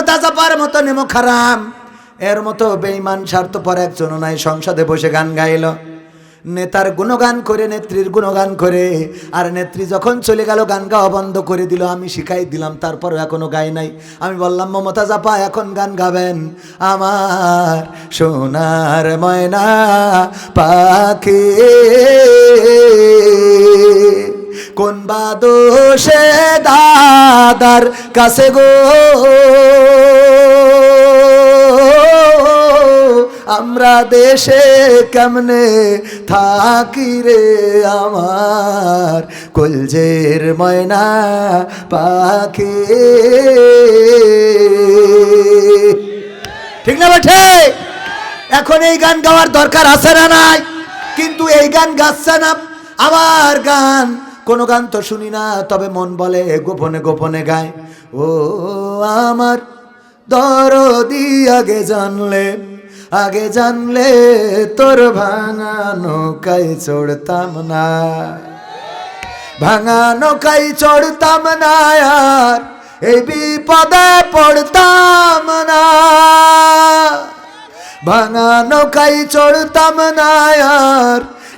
মমতাজা পার মতো নেমো খারাম। এর মতো বেঈমান, স্বার্থপর একজন নাই, সংসদে বসে গান গাইল। নেতার গুণগান করে, নেত্রীর গুণগান করে, আর নেত্রী যখন চলে গেল, গান গাওয়া বন্ধ করে দিল, আমি শিখাই দিলাম তারপর এখনও গাই নাই। আমি বললাম মমতা জাপা এখন গান গাবেন। আমার সোনার ময়না পাখি। কোন বা দোষে দাদার কাছে গো? আমরা দেশে কেমনে থাকি রে আমার? কলজের ময়না পাখি। ঠিক না বেঠে এখন এই গান গাওয়ার দরকার আছে না নাই? কিন্তু এই গান গাচ্ছে না, আবার গান কোনো গান তো শুনি না, তবে মন বলে গোপনে গোপনে গায়। ও আমার দরদি, আগে জানলে আগে জানলে তোর ভাঙা নৌকায় চড়তাম না। ভাঙা নৌকায় চড়তাম না আর এই বিপদে পড়তাম না। ভাঙা নৌকায় চড়তাম না আর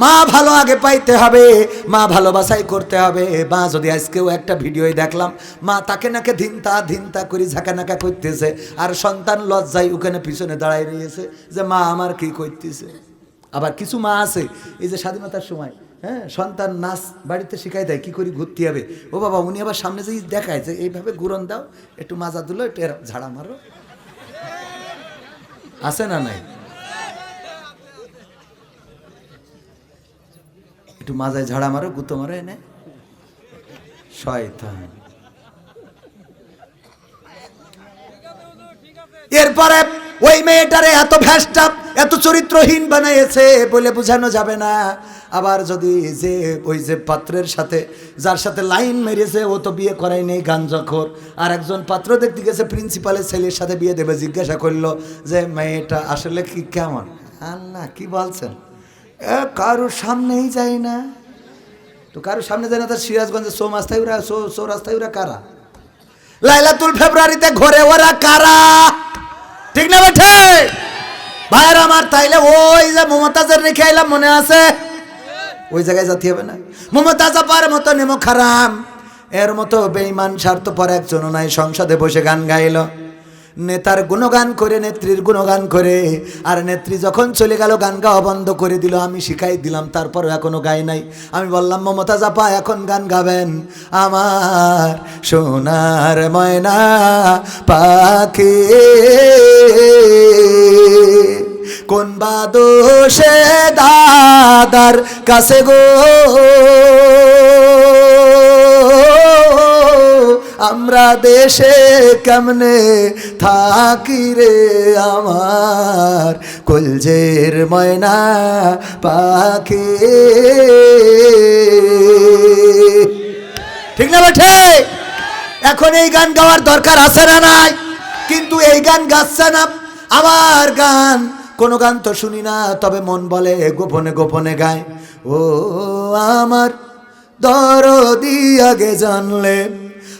মা ভালো আগে পাইতে হবে, মা ভালোবাসাই করতে হবে। মা, যদি আজকেও একটা ভিডিও দেখলাম, মা তাকে নাকে ধিনতা ধিনতা করি নাকা করতেছে, আর সন্তান লজ্জায় ওখানে পিছনে দাঁড়ায় রয়েছে যে, মা, আমার কি করতেছে? আবার কিছু মা আছে, এই যে স্বাধীনতার সময় হ্যাঁ সন্তান নাচ বাড়িতে শিখাই দেয়, কি করি ঘুরতে হবে। ও বাবা, উনি আবার সামনে যে দেখায় যে, এইভাবে ঘুরন দাও, একটু মাজা দিলো একটু ঝাড়া মারো। আছে না নাই? একটু মাজায় ঝাড়া মারো, গুতো মারো এনে। শয়তান। এরপরে ওই মেয়েটারে এত ভ্যাসটা, এত চরিত্রহীন বানাইছে বলে বোঝানো যাবে না। আবার যদি যে ওই যে পাত্রের সাথে, যার সাথে লাইন মেরেছে, ও তো বিয়ে করাই নেই গাঞ্জাখোর আর একজন পাত্র দেখতে গেছে, প্রিন্সিপালের ছেলের সাথে বিয়ে দেবে, জিজ্ঞাসা করল যে, মেয়েটা আসলে কি কেমন? আল্লাহ, কি বলছেন? কারোর সামনেই যায় না। তো কারোর সামনে যায় না, তার সিরাজগঞ্জে সো মাস্তাই ওরা সো সো রাস্তায় ওরা কারা? লাইলাতুল ফেব্রুয়ারিতে ঘরে ওরা কারা? ঠিক না বেঠে ভাইয়ের আমার, তাইলে ওই যে মমতাজের রেখে আইলাম, মনে আছে? ওই জায়গায় যাতে হবে না। মমতাজ আপার মতো নেমো খারাম। এর মতো বেঈমান, স্বার্থপর একজন নাই, সংসদে বসে গান গাইল। নেতার গুণগান করে, নেত্রীর গুণগান করে। আর নেত্রী যখন চলে গেল, গান গাওয়া বন্ধ করে দিল, আমি শিখাই দিলাম তারপর এখনও গাই নাই। আমি বললাম, মমতা জাপা এখন গান গাবেন। আমার সোনার ময়না পাখি। কোন বা দোষে দাদার কাছে গো? আমরা দেশে কেমনে থাকি রে আমার? কলজের ময়না পাখি। ঠিক না বেঠে এখন এই গান গাওয়ার দরকার আছে না নাই? কিন্তু এই গান গাচ্ছে না। আমার গান, কোনো গান তো শুনি না, তবে মন বলে গোপনে গোপনে গায়। ও আমার দরদি আগে জানলে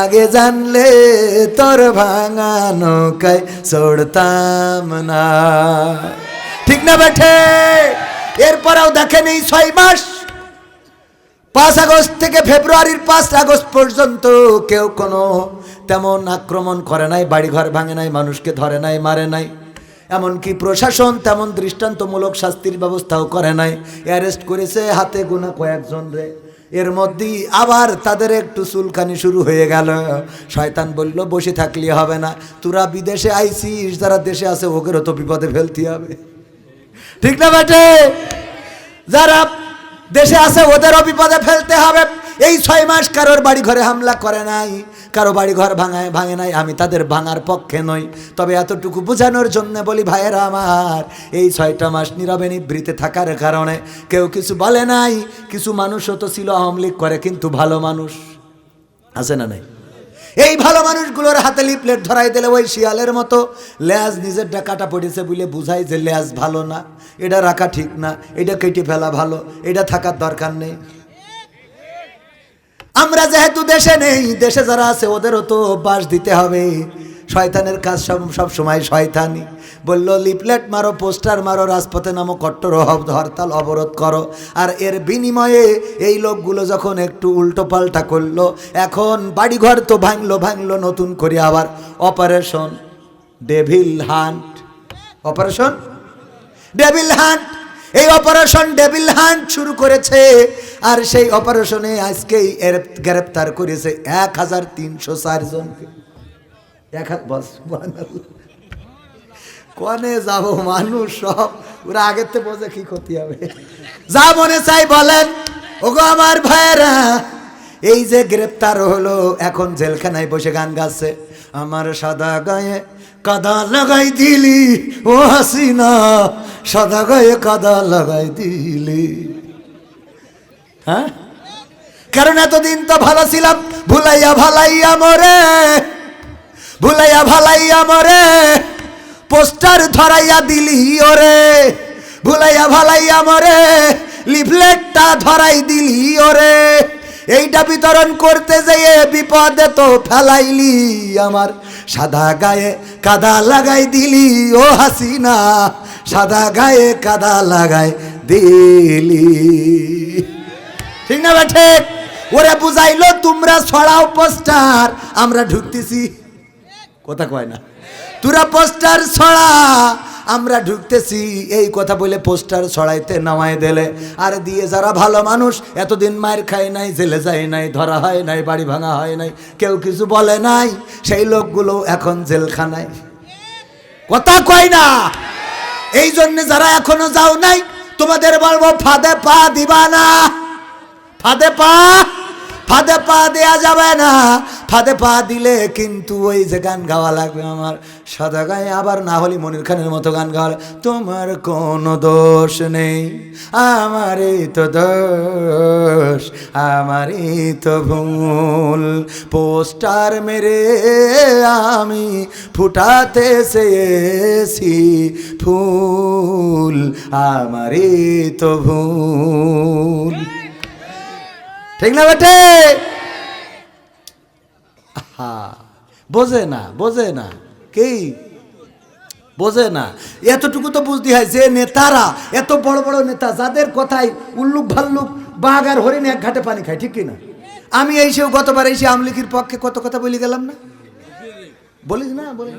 আগে জানলে তোর ভাঙা নৌকায় চড়তাম না। ঠিক না বেঠে? এরপরেও দেখেন এই ছয় মাস। পাঁচ আগস্ট থেকে ফেব্রুয়ারির পাঁচ আগস্ট পর্যন্ত কেউ কোনো তেমন আক্রমণ করে নাই, বাড়িঘর ভাঙে নাই, মানুষকে ধরে নাই, মারে নাই। এমনকি প্রশাসন তেমন দৃষ্টান্তমূলক শাস্তির ব্যবস্থাও করে নাই। অ্যারেস্ট করেছে হাতে গোনা কয়েকজন রে। এর মধ্যেই আবার তাদের একটু চুলকানি শুরু হয়ে গেল। শয়তান বলল, বসে থাকলে হবে না। তোরা বিদেশে আইসিস, যারা দেশে আছে ওকেরও তো বিপদে ফেলতে হবে। ঠিক না বেটে? যারা দেশে আছে ওদেরও বিপদে ফেলতে হবে। এই ছয় মাস কারোর বাড়ি ঘরে হামলা করে নাই। কারও বাড়ি ঘর ভাঙায়, ভাঙে নাই, আমি তাদের ভাঙার পক্ষে নই। তবে এতটুকু বোঝানোর জন্য বলি, ভাইয়েরা আমার, এই ছয়টা মাস নীরবে নিবৃতে থাকার কারণে কেউ কিছু বলে নাই, কিছু মানুষও তো ছিল আওয়ামী লীগ করে, কিন্তু ভালো মানুষ আছে না নাই? এই ভালো মানুষগুলোর হাতে লিপলেট ধরাই দিলে ওই শিয়ালের মতো ল্যাজ নিজের কাটা পড়েছে বলে বুঝাই যে ল্যাজ ভালো না, এটা রাখা ঠিক না, এটা কেটে ফেলা ভালো, এটা থাকার দরকার নেই। আমরা যেহেতু দেশে নেই, দেশে যারা আছে ওদেরও তো বাস দিতে হবে। শয়তানের কাজ সব সব সময় শয়তানি। বলল লিপলেট মারো, পোস্টার মারো, রাজপথে নামো, কট্টর হরতাল অবরোধ করো। আর এর বিনিময়ে এই লোকগুলো যখন একটু উল্টো পাল্টা করল, এখন বাড়িঘর তো ভাঙলো ভাঙলো নতুন করে আবার। Operation devil hunt. Operation? Devil hunt. এই অপারেশন ডেভিল হান্ট শুরু করেছে আর সেই অপারেশনে আজকেই গ্রেপ্তার করেছে এক হাজার তিনশো চারজনকে এক কনে যাব মানুষ সব? ওরা আগের থেকে বোঝে কি ক্ষতি হবে। যা মনে চাই বলেন। ওগো আমার ভাইয়েরা, এই যে গ্রেপ্তার হলো, এখন জেলখানায় বসে গান গাচ্ছে। আমার সাদা গায়ে কাদা লাগাই দিলি, ও হাসিনা, সাদা গায়ে কাদা লাগাই দিলি। হ্যাঁ? কারণ এতদিন তো ভালো ছিলাম, ভুলাইয়া ভালাইয়া মরে, ভুলাইয়া ভালাইয়া মরে, পোস্টার ধরাইয়া দিলি ওরে, ভুলাইয়া ভালাইয়া মরে, লিফলেটটা ধরাই দিলি ওরে, এইটা বিতরণ করতে যেয়ে বিপদে তো ফেলাইলি আমার, সাদা গায়ে কাদা লাগাই দিলি ও হাসিনা, সাদা গায়ে কাদা লাগাই দিলি। ঠিক না বেঠে ওরে বুঝাইলো, তোমরা ছড়াও পোস্টার, আমরা ঢুকতেছি। কথা কয় না। তোরা পোস্টার ছড়া, আমরা ঢুকতেছি। এই কথা বলে পোস্টার ছড়াইতে নামাই দিলে। আর দিয়ে যারা ভালো মানুষ, এতদিন মায়ের খায় নাই, জেলে যায় নাই, ধরা হয় নাই, বাড়ি ভাঙা হয় নাই, কেউ কিছু বলে নাই, সেই লোকগুলো এখন জেলখানায়। কথা কয় না। এই জন্য যারা এখনও যাও নাই, তোমাদের বলব, ফাঁদে পা দিবা না। ফাঁদে পা ফাঁদে পা দেয়া যাবে না। ফাঁদে পা দিলে কিন্তু ওই যে গান গাওয়া লাগবে আমার। সাদা গায়ে আবার না হলে মনির খানের মতো গান গাওয়া তোমার কোনো দোষ নেই, আমারই তো দোষ, আমারই তো ভুল। পোস্টার মেরে আমি ফুটাতে চেয়েছি ফুল, আমারই তো ভুল। ঠিক না বেটে আহা, বোঝে না বোঝে না। কি? বোঝে না। এতটুকু তো বুঝতে হয় যে নেতারা এত বড় বড় নেতা যাদের কথায় উল্লুক ভাল্লুক বাঘ আর হরিণ এক ঘাটে পানি খায় ঠিক কিনা আমি এই সেও গতবার এসে আমলিকির পক্ষে কত কথা বলি গেলাম না? বলিস না বলি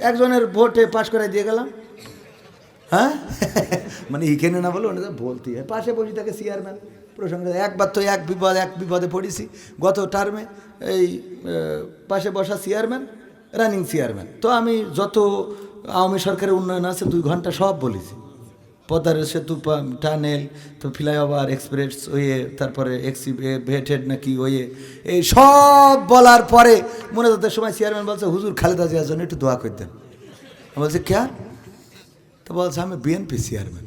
একজনের ভোটে পাশ করে দিয়ে গেলাম। হ্যাঁ? মানে এইখানে না বলো ওটা বলতে পাশে বসে থাকে চেয়ারম্যান প্রসঙ্গে একবার তো এক বিপদ, এক বিপদে পড়েছি। গত টার্মে এই পাশে বসা চেয়ারম্যান রানিং চেয়ারম্যান তো আমি যত আওয়ামী সরকারের উন্নয়ন আছে, দুই ঘণ্টা সব বলেছি। পদ্মার সেতু টানেল তো ফ্লাইওভার এক্সপ্রেস ওয়ে তারপরে এক্সিভেটেড নাকি ওয়ে এই সব বলার পরে মনে তাদের সময় চেয়ারম্যান বলছে, হুজুর খালেদা জিয়ার জন্য একটু দোয়া করতেন বলছি ক্যা তো বলছে, আমি বিএনপি চেয়ারম্যান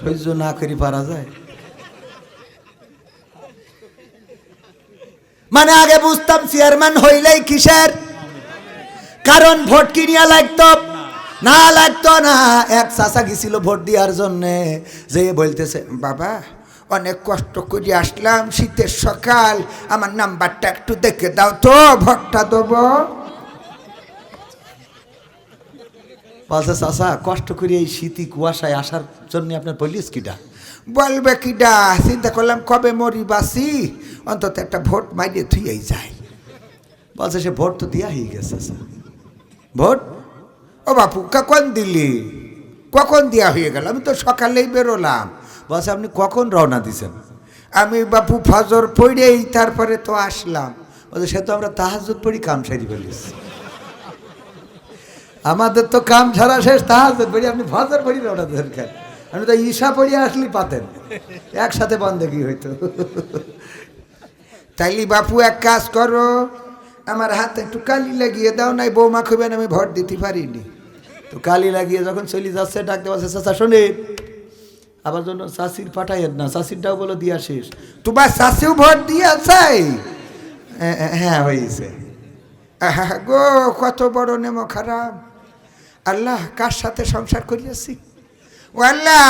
সহ্য না করি, পারা যায়। মানে আগে বুঝতাম চেয়ারম্যান হইলেই কিসের? কারণ ভোট কিনিয়া লাগতো, না লাগতো না, এক চাষা গেছিল ভোট দেওয়ার জন্যে, যে বলতেছে, বাবা, অনেক কষ্ট করে আসলাম, শীতের সকাল, আমার নাম্বারটা একটু দেখে দাও তো, ভোটটা দেবো। বলছে চাষা কষ্ট করে এই শীতি কুয়াশায় আসার জন্য আপনার পুলিশ কিটা বলবে কিডা চিন্তা করলাম কবে মরি বাসি অন্তত একটা ভোট মাইরে থুয়েই যায় বলছে সে ভোট তো দিয়া হয়ে গেছে। ভোট? ও বাপু কখন দিলি? কখন দেয়া হয়ে গেল? আমি তো সকালেই বেরোলাম। বলছে আপনি কখন রওনা দিছেন? আমি বাপু ফজর পড়েই তারপরে তো আসলাম। বলছে সে তো আমরা তাহাজুদ পড়ি কাম সারি ফেলিস আমাদের তো কাম ছাড়া শেষ তাহাজুদ পড়ি আপনি ফজর পড়ি দিয়েছেন কেন আপনি তো ঈশা পড়ি আসলি পাতেন একসাথে বন্ধ কি হইতো। তাইলি বাপু এক কাজ করো আমার হাতে একটু কালি লাগিয়ে দাও নাই বৌমা খুবেন আমি ভোট দিতে পারিনি। তো কালি লাগিয়ে যখন চলে যাচ্ছে ডাকতে পারছে চাচা শোনে আবার জন্য চাষির পাঠাইয়েন না চাষিরটাও বলো দিয়া শেষ। তোমার শাশিও ভোট দিয়েছে হ্যাঁ, হ্যাঁ হয়েছে গো কত বড় নেমো খারাপ। আল্লাহ, কার সাথে সংসার করিয়াছি? ও আল্লাহ,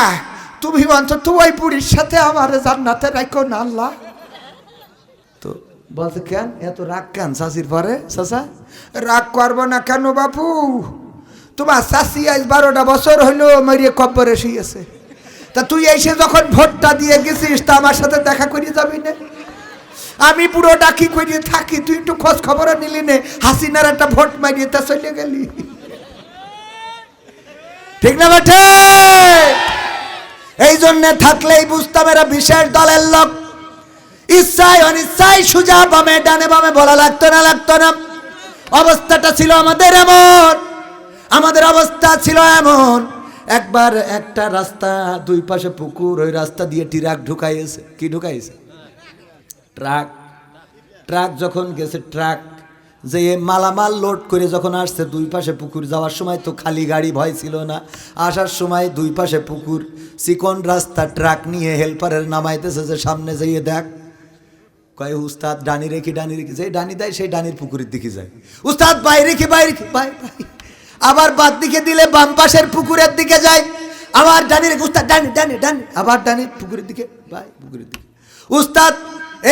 তুমি অন্তত ওই বুড়ির সাথে আমার জান্নাতে রাখো না আল্লাহ। তো বলছে, কেন? এত রাগ কেন চাষির পরে, চাচা? রাগ করব না কেন বাপু? তোমার শাশি আজ বারোটা বছর হইল মরিয়ে কব্বরে শুয়েছে তা তুই এসে যখন ভোটটা দিয়ে গেছিস, তা আমার সাথে দেখা করিয়ে যাবি না। আমি পুরো ডাকি করিয়ে থাকি, তুই একটু খোঁজ খবরও নিলি নে। হাসিনার একটা ভোট মারিয়ে তা চলে গেলি। ঠিক না বেঠে এই জন্য থাকলেই বুঝতাম এরা বিশেষ দলের লোক। ইচ্ছায় অনিচ্ছায় সুজা বামে, ডানে বামে বলা লাগতো না লাগতো না। অবস্থাটা ছিল আমাদের এমন। আমাদের অবস্থা ছিল এমন। একবার একটা রাস্তা, দুই পাশে পুকুর, ওই রাস্তা দিয়ে ট্রাক ঢুকাইয়েছে কি ঢুকাইছে? ট্রাক। ট্রাক যখন গেছে, ট্রাক যে মালামাল লোড করে যখন আসছে, দুই পাশে পুকুর, যাওয়ার সময় তো খালি গাড়ি ভয় ছিল না। আসার সময় দুই পাশে পুকুর, চিকন রাস্তা, ট্রাক নিয়ে হেল্পারের নামাইতেছে যে সামনে যেয়ে দেখ। কয়, উস্তাদ, ডানি রেখে ডানি রেখে। যে ডানি দেয়, সেই ডানির পুকুরের দিকে যায়। উস্তাদ বাইরে কি বাইরে কি বাই বাই। আবার বাদ দিকে দিলে বাম পাশের পুকুরের দিকে যায়। আবার ডানি রেখে, উস্তাদ, ডানি ডানি ডানি। আবার ডানির পুকুরের দিকে, বাই, পুকুরের দিকে। উস্তাদ,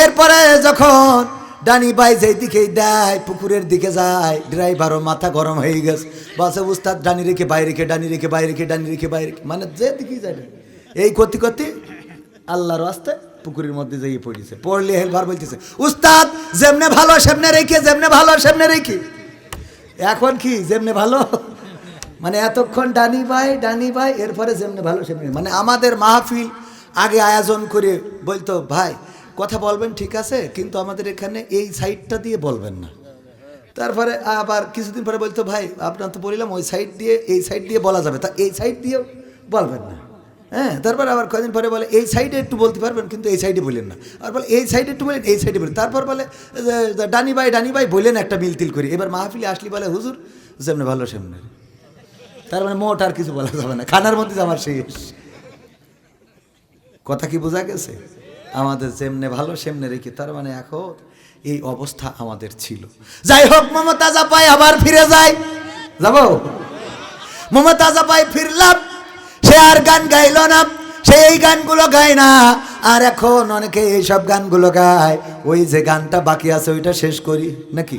এরপরে যখন ডানি বাই যেই দিকেই দেয়, পুকুরের দিকে যায়। ড্রাইভারও মাথা গরম হয়ে গেছে। বলছে, উস্তাদ, ডানি রেখে বাইরে রেখে, ডানি রেখে বাইরে রেখে, ডানি রেখে বাইরে রেখে। মানে যে দিকেই যায় এই করতে করতে আল্লাহর আস্তে পুকুরের মধ্যে যাইয়ে পড়েছে। পড়লে হেলবার বলতেছে, উস্তাদ, যেমনে ভালো সেমনে রেখে, যেমনে ভালো সেমনে রেখে। এখন কি, যেমনে ভালো? মানে এতক্ষণ ডানি ভাই ডানি ভাই, এরপরে যেমনে ভালো সেমনে। মানে আমাদের মাহফিল আগে আয়োজন করে বলতো, ভাই কথা বলবেন, ঠিক আছে, কিন্তু আমাদের এখানে এই সাইডটা দিয়ে বলবেন না। তারপরে আবার কিছুদিন পরে বলতো, ভাই, আপনার তো বললাম, ওই সাইড দিয়ে, এই সাইড দিয়ে বলা যাবে। তা এই সাইড দিয়েও বলবেন না। হ্যাঁ তারপরে আবার কদিন পরে বলে, এই সাইডে একটু বলতে পারবেন, কিন্তু এই সাইডে বলেন না। আর বলে, এই সাইডে একটু বলেন, এই সাইডে বলেন। তারপর বলে ডানি ভাই ডানি ভাই, বলেন একটা মিলতিল করি। এবার মাহফিলে আসলি বলে, হুজুর, যেমনি ভালো সেমনে। তার মানে মোট আর কিছু বলা যাবে না, খানার মধ্যে আমার শেষ। কথা কি বোঝা গেছে? আমাদের যেমনে ভালো, সেমনে রেখে, তার মানে এখন এই অবস্থা আমাদের ছিল। যাই হোক মমতা জাপাই আবার ফিরে যায়। যাব? মমতা জাপাই ফিরলাম, সে আর গান গাইল না, সে এই গানগুলো গায় না। আর এখন অনেকে এইসব গানগুলো গায়। ওই যে গানটা বাকি আছে, ওইটা শেষ করি, নাকি?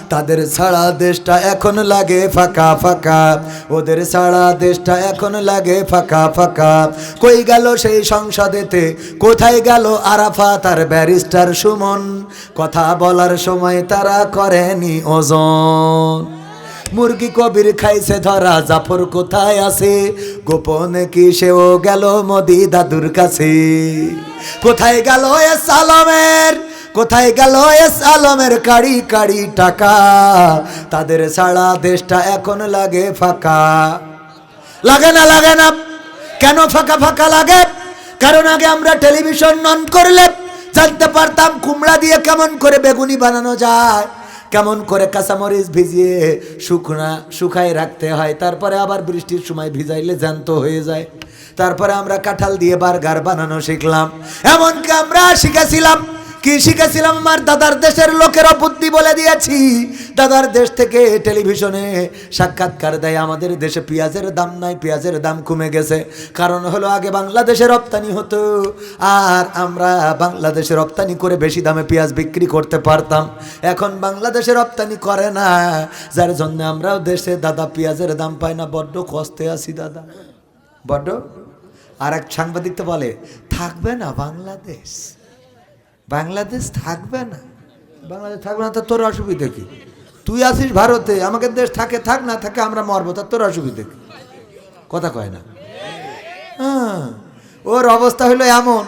তাদের ছাড়া দেশটা এখন লাগে ফাঁকা ফাঁকা। ওদের ছাড়া দেশটা এখন লাগে ফাঁকা ফাঁকা। কই গেল সেই সংসদেতে? কোথায় গেল আরাফা তার ব্যারিস্টার সুমন? কথা বলার সময় তারা করেনি ওজন। মুরগি কবির খাইছে ধরা, জাফর কোথায় আছে? গোপনে কি সেও গেল মোদি দাদুর কাছে? কোথায় গেল এস আলমের কোথায় গেল এস আলমের কাড়ি কাড়ি টাকা? তাদের ছাড়া দেশটা এখন লাগে ফাঁকা। লাগে না লাগে না। কেন ফাঁকা ফাঁকা লাগে? কারণ আগে আমরা টেলিভিশন অন করলে জানতে পারতাম কুমড়া দিয়ে কেমন করে বেগুনি বানানো যায়। কেমন করে কাঁচামরিচ ভিজিয়ে শুকনা, শুকায় রাখতে হয়। তারপরে আবার বৃষ্টির সময় ভিজাইলে জ্যান্ত হয়ে যায়। তারপরে আমরা কাঁঠাল দিয়ে বার্গার বানানো শিখলাম। এমনকি আমরা শিখেছিলাম কি শিখেছিলাম আমার দাদার দেশের লোকেরা বুদ্ধি বলে দিয়েছি। দাদার দেশ থেকে টেলিভিশনে সাক্ষাৎকার দেয়, আমাদের দেশে পেঁয়াজের দাম নাই, পেঁয়াজের দাম কমে গেছে। কারণ হলো আগে বাংলাদেশে রপ্তানি হতো, আর আমরা বাংলাদেশে রপ্তানি করে বেশি দামে পেঁয়াজ বিক্রি করতে পারতাম। এখন বাংলাদেশে রপ্তানি করে না, যার জন্য আমরাও দেশে দাদা পেঁয়াজের দাম পাই না, বড্ড কষ্টে আছি দাদা। বড্ড? আর এক সাংবাদিক তো বলে, থাকবে না বাংলাদেশ। বাংলাদেশ থাকবে না। বাংলাদেশ থাকবে না, তো তোর অসুবিধা কি? তুই আসিস ভারতে, আমাকে দেশ থাকে, থাক না থাকে, আমরা মরবো, তা তোর অসুবিধা কি? কথা কয় না। হ্যাঁ ওর অবস্থা হলো এমন,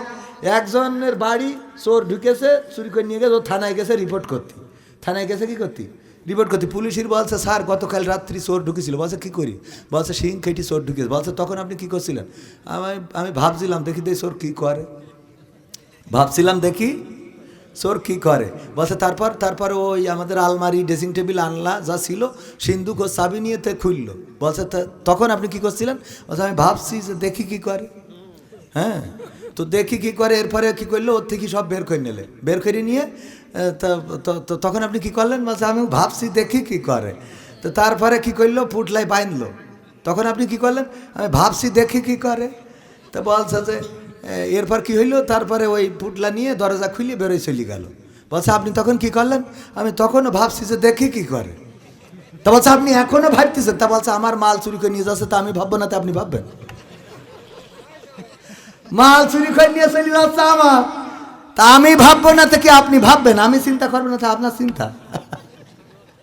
একজনের বাড়ি চোর ঢুকেছে, চুরি করে নিয়ে গেছে, ও থানায় গেছে রিপোর্ট করতে। থানায় গেছে কি করতে? রিপোর্ট করতে। পুলিশের বলছে, স্যার, গতকাল রাত্রি চোর ঢুকেছিল। বলছে, কি করি? বলছে সিং খেটি চোর ঢুকেছে। বলছে, তখন আপনি কি করছিলেন? আমি আমি ভাবছিলাম, দেখি দে চোর কি করে? ভাবছিলাম, দেখি চোর কি করে? বলছে, তারপর, তারপরে ওই আমাদের আলমারি ড্রেসিং টেবিল আনলা, যা ছিল সিন্ধুক ও চাবি নিয়ে তে খুললো। বলছে তখন আপনি কি করছিলেন? বলছে, আমি ভাবছি যে দেখি কি করে। হ্যাঁ? তো দেখি কি করে, এরপরে কি করল, ওর থেকে সব বের করে নিলে। বের করে নিয়ে তা- তখন আপনি কি করলেন? বলছে আমি ভাবছি দেখি কি করে। তো তারপরে কি করল? পুটলাই বাইনলো। তখন আপনি কি করলেন? আমি ভাবছি দেখি কি করে। তো বলছে যে এরপর কি হইল? তারপরে ওই পুটলা নিয়ে দরজা খুলে বেরোয় চলে গেল। বলছে, আপনি তখন কি করলেন? আমি তখনও ভাবছি যে দেখি কি করে। তা বলছে, আপনি এখনও ভাবতেছেন? তা বলছে, আমার মাল চুরি করে নিয়ে যাচ্ছে, তা আমি ভাববো না, তা আপনি ভাববেন। মাল চুরি করে নিয়ে চলে যাচ্ছে আমার। তা আমি ভাববো না, তো কি আপনি ভাববেন? আমি চিন্তা করব না, তা আপনার চিন্তা।